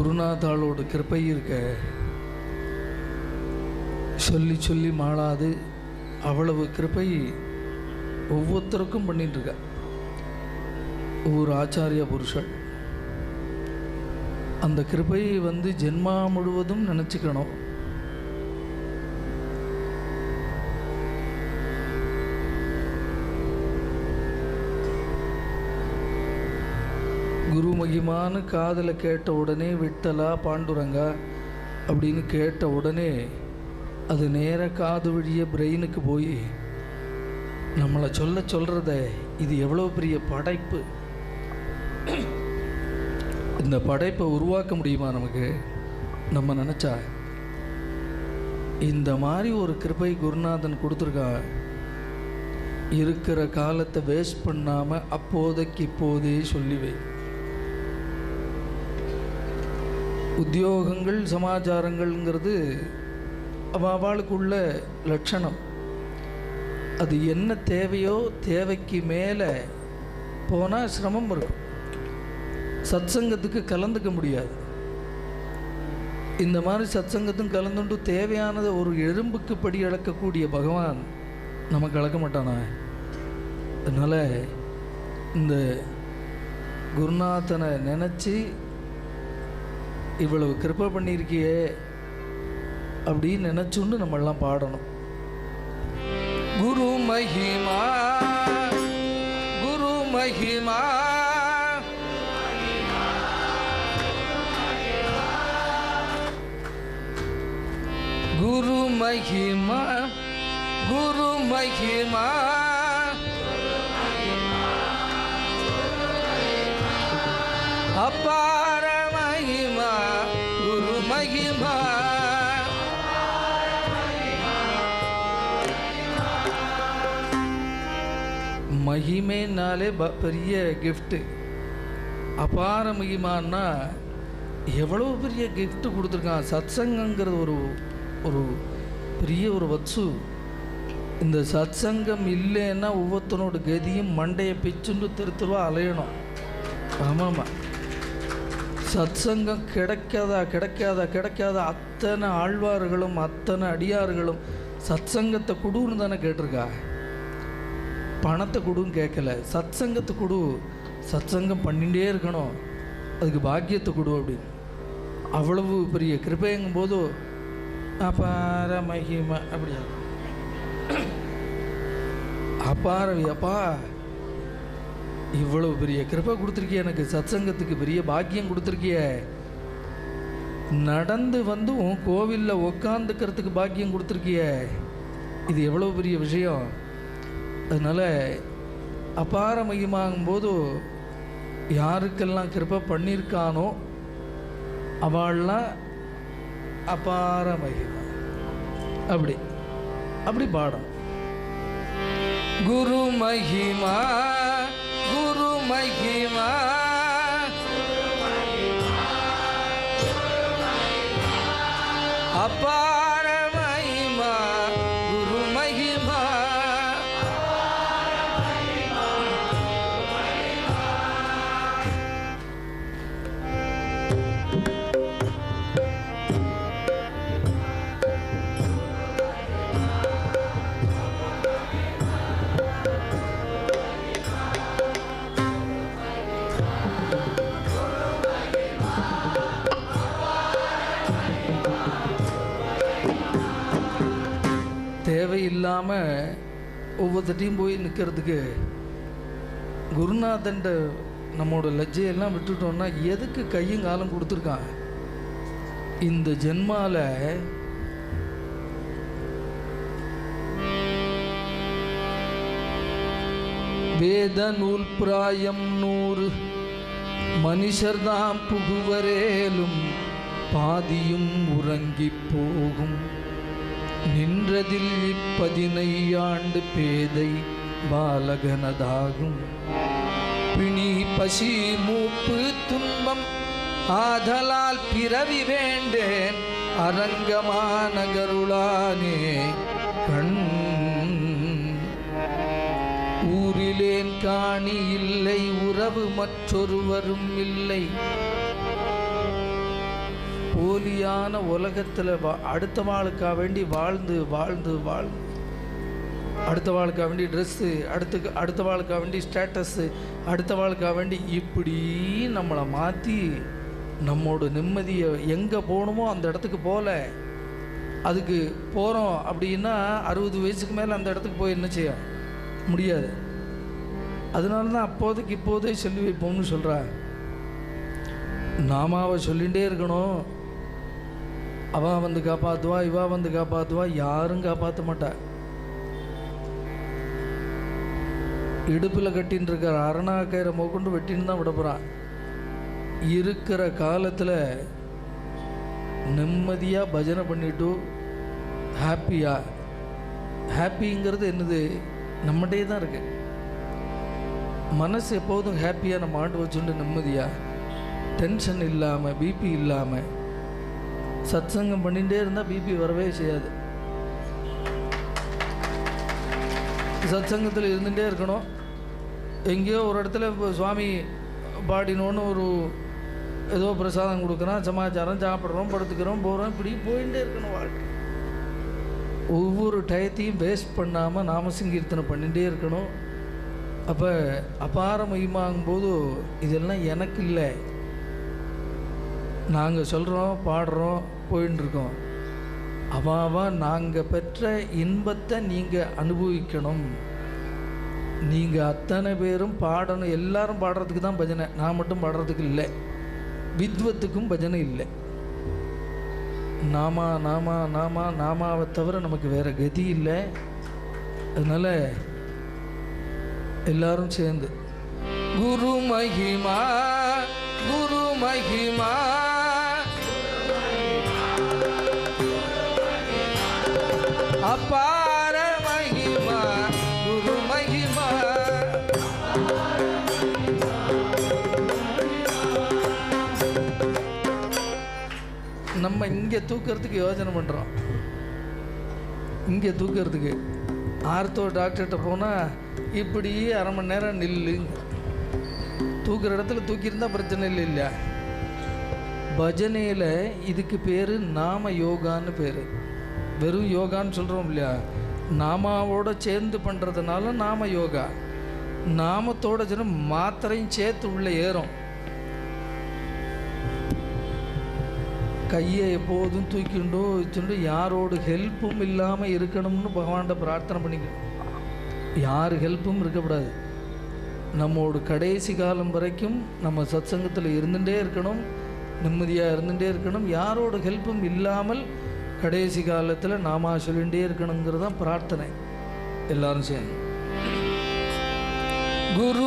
குருநாதாளோட கிருப்பை இருக்க சொல்லி சொல்லி மாளாது அவ்வளவு கிருப்பை ஒவ்வொருத்தருக்கும் பண்ணிட்டு இருக்கா. ஒவ்வொரு ஆச்சாரிய புருஷன். அந்த கிருபையை வந்து ஜென்மா முழுவதும் நினச்சிக்கணும். குரு மகிமான்னு காதில் கேட்ட உடனே விட்டலா பாண்டுரங்கா அப்படின்னு கேட்ட உடனே அது நேர காது வழிய பிரெயினுக்கு போய் நம்மளை சொல்ல சொல்கிறத இது எவ்வளோ பெரிய படைப்பு? இந்த படைப்பை உருவாக்க முடியுமா நமக்கு? நம்ம நினச்சா இந்த மாதிரி ஒரு கிருபை குருநாதன் கொடுத்துருக்கான் இருக்கிற காலத்தை வேஸ்ட் பண்ணாமல் அப்போதைக்கு இப்போதே சொல்லி வை உத்தியோகங்கள் சமாச்சாரங்கள்ங்கிறது அவ அவளுக்குள்ள லட்சணம். அது என்ன தேவையோ தேவைக்கு மேலே போனால் சிரமம் இருக்கும். சத்சங்கத்துக்கு கலந்துக்க முடியாது. இந்த மாதிரி சத் சங்கத்தும் கலந்துண்டு தேவையானதை ஒரு எறும்புக்கு படி அளக்கக்கூடிய பகவான் நமக்கு இழக்க மாட்டானா? அதனால் இந்த குருநாதனை நினச்சி இவ்வளவு கிருப்பை பண்ணியிருக்கியே அப்படின்னு நினச்சுண்டு நம்மெல்லாம் பாடணும். குரு மகிமா குரு மகிமா. குரு மகிமா குரு மகிமா. அப்பார மகிமா. மகிமா. மகிமைனாலே ப பெரிய கிஃப்ட்டு அபார மகிமான்னா எவ்வளோ பெரிய கிஃப்ட்டு கொடுத்துருக்கான். சத்சங்கங்கிறது ஒரு ஒரு பெரிய ஒரு வச்சு. இந்த சத்சங்கம் இல்லைன்னா ஒவ்வொருத்தனோட கதியும் மண்டையை பிச்சுண்டு தெரு அலையணும். அலையணும் சத் சத்சங்கம் கிடைக்காதா கிடைக்காதா கிடைக்காதா? அத்தனை ஆழ்வார்களும் அத்தனை அடியார்களும் சத்சங்கத்தை கொடுன்னு தானே கேட்டிருக்கா? பணத்தை கொடுன்னு கேட்கல. சத்சங்கத்தை கொடு. சத்சங்கம் பண்ணிகிட்டே இருக்கணும். அதுக்கு பாக்கியத்தை கொடு அப்படின்னு. அவ்வளவு பெரிய கிருபைங்கும் போது அபார மகிமா அப்படியா? அப்பாரவி அப்பா இவ்வளவு பெரிய கிருப்பை கொடுத்துருக்கிய எனக்கு சத்சங்கத்துக்கு பெரிய பாக்கியம் கொடுத்துருக்கிய. நடந்து வந்து உன் கோவிலில் உக்காந்துக்கிறதுக்கு பாக்கியம் கொடுத்துருக்கிய. இது எவ்வளோ பெரிய விஷயம். அதனால் அபார மகிமாகும்போது யாருக்கெல்லாம் கிருப்பை பண்ணியிருக்கானோ அவள்லாம் அபார மகிமா. அப்படி அப்படி பாடம். குரு மகிமா குரு மகிமா இல்லாமல் ஒவ்வொருத்தட்டையும் போய் நிற்கிறதுக்கு குருநாதன்ட நம்மளோட லஜ்ஜையெல்லாம் விட்டுட்டோம்னா எதுக்கு கையும் காலம் கொடுத்துருக்கான்? இந்த ஜென்மால வேத நூல் பிராயம் நூறு மனுஷர்தாம் புகுவரேலும் பாதியும் உறங்கிப் போகும். நின்றதில் இப்பதினையாண்டு பேதை பாலகனதாகும். பிணி பசி மூப்பு துன்பம் ஆதலால் பிறவி வேண்டேன். அரங்கமான கருளானே கண். ஊரிலேன் காணி இல்லை உறவு மற்றொருவரும் இல்லை. போலியான உலகத்தில் வா அடுத்த வாளுக்காக வேண்டி வாழ்ந்து வாழ்ந்து வாழ்ந்து. அடுத்த வாழ்க்காக வேண்டி ட்ரெஸ்ஸு அடுத்து அடுத்த வாழ்க்காக வேண்டி ஸ்டேட்டஸ்ஸு அடுத்த வாழ்க்காக வேண்டி இப்படி நம்மளை மாற்றி நம்மோட நிம்மதியை எங்கே போகணுமோ அந்த இடத்துக்கு போகல அதுக்கு போகிறோம் அப்படின்னா அறுபது வயசுக்கு மேலே அந்த இடத்துக்கு போய் என்ன செய்ய முடியாது. அதனால தான் அப்போதைக்கு இப்போதே சொல்லி வைப்போம்னு சொல்கிறா நாமாவை சொல்லிகிட்டே இருக்கணும். அவ வந்து காப்பாற்றுவா இவா வந்து காப்பாற்றுவா யாரும் காப்பாற்ற மாட்டா. இடுப்பில் கட்டின்னு இருக்கிற அரணா கயிறை மோக்கொண்டு வெட்டின்னு தான் விட போகிறான் இருக்கிற காலத்தில் நிம்மதியாக பஜனை பண்ணிட்டு ஹாப்பியாக ஹாப்பிங்கிறது என்னது? நம்மகிட்டே தான் இருக்கு. மனசு எப்போதும் ஹாப்பியாக நம்ம ஆண்டு வச்சுட்டு நிம்மதியாக டென்ஷன் இல்லாமல் பிபி இல்லாமல் சத்சங்கம் பண்ணிகிட்டே இருந்தால் பிபி வரவே செய்யாது. சத்சங்கத்தில் இருந்துகிட்டே இருக்கணும். எங்கேயோ ஒரு இடத்துல இப்போ சுவாமி பாடினோன்னு ஒரு ஏதோ பிரசாதம் கொடுக்குறான் சமாச்சாரம் சாப்பிட்றோம் படுத்துக்கிறோம் போகிறோம் இப்படி போயிட்டே இருக்கணும் வாழ்க்கை. ஒவ்வொரு டயத்தையும் வேஸ்ட் பண்ணாமல் நாம சங்கீர்த்தனை பண்ணிகிட்டே இருக்கணும். அப்போ அபார மகிமாங்கும்போது இதெல்லாம் எனக்கு இல்லை. நாங்கள் சொல்கிறோம் பாடுறோம் போயின்னு அவாவா நாங்கள் பெற்ற இன்பத்தை நீங்கள் அனுபவிக்கணும். நீங்கள் அத்தனை பேரும் பாடணும். எல்லாரும் பாடுறதுக்கு தான் பஜனை. நான் மட்டும் பாடுறதுக்கு இல்லை. வித்வத்துக்கும் பஜனை இல்லை. நாமா நாமா நாமா நாமாவை தவிர நமக்கு வேறு கதி இல்லை. அதனால் எல்லாரும் சேர்ந்து குரு மகிமா குரு மகிமா. இங்கே தூக்கிறதுக்கு யோசனை பண்ணுறோம் இங்கே தூக்கிறதுக்கு. ஆர்த்தோ டாக்டர்கிட்ட போனால் இப்படி அரை மணி நேரம் நில்லுங்க. தூக்குற இடத்துல தூக்கியிருந்தா பிரச்சனை இல்லை இல்லையா பஜனையில் இதுக்கு பேர் நாம யோகான்னு பேர். வெறும் யோகான்னு சொல்கிறோம் இல்லையா? நாமாவோட சேர்ந்து பண்ணுறதுனால நாம யோகா. நாமத்தோட சின்ன மாத்திரையும் சேர்த்து உள்ளே ஏறும். கையை எப்போதும் தூக்கிண்டோ வச்சுட்டு யாரோட ஹெல்ப்பும் இல்லாமல் இருக்கணும்னு பகவான்கிட்ட பிரார்த்தனை பண்ணிக்கணும் யார் ஹெல்ப்பும் இருக்கக்கூடாது. நம்மோட கடைசி காலம் வரைக்கும் நம்ம சத்சங்கத்தில் இருந்துகிட்டே இருக்கணும் நிம்மதியாக இருந்துகிட்டே இருக்கணும். யாரோட ஹெல்ப்பும் இல்லாமல் கடைசி காலத்தில் நாம சொல்லிகிட்டே இருக்கணுங்கிறது தான் பிரார்த்தனை. எல்லாரும் சேர்ந்து. குரு